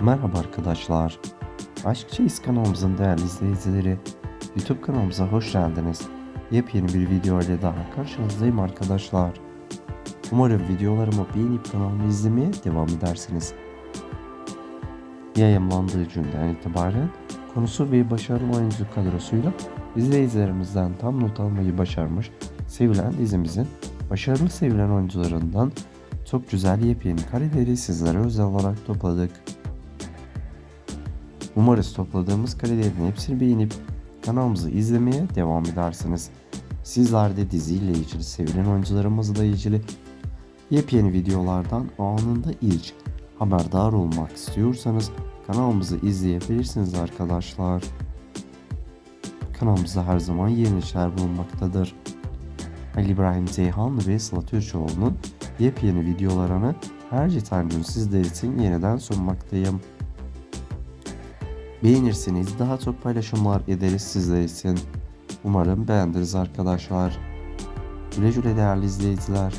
Merhaba arkadaşlar. Aşk Çeyiz kanalımızın değerli izleyicileri, YouTube kanalımıza hoş geldiniz. Yepyeni bir video ile daha karşınızdayım arkadaşlar. Umarım videolarımı beğenip kanalımı izlemeye devam edersiniz. Yayınlandığı günden itibaren konusu ve başarılı oyuncu kadrosuyla izleyicilerimizden tam not almayı başarmış sevilen dizimizin başarılı sevilen oyuncularından çok güzel yepyeni kareleri sizlere özel olarak topladık. Umarız topladığımız karelerin hepsini beğenip kanalımızı izlemeye devam edersiniz. Sizler de diziyle ilgili sevilen oyuncularımızla ilgili yepyeni videolardan anında ilk haberdar olmak istiyorsanız kanalımızı izleyebilirsiniz arkadaşlar. Kanalımızda her zaman yenilikler bulunmaktadır. Ali İbrahim Ceyhan ve Sıla Türkoğlu'nun yepyeni videolarını her geçen gün sizler için yeniden sunmaktayım. Beğenirseniz daha çok paylaşımlar ederiz sizler için. Umarım beğendiniz arkadaşlar. Güle güle değerli izleyiciler.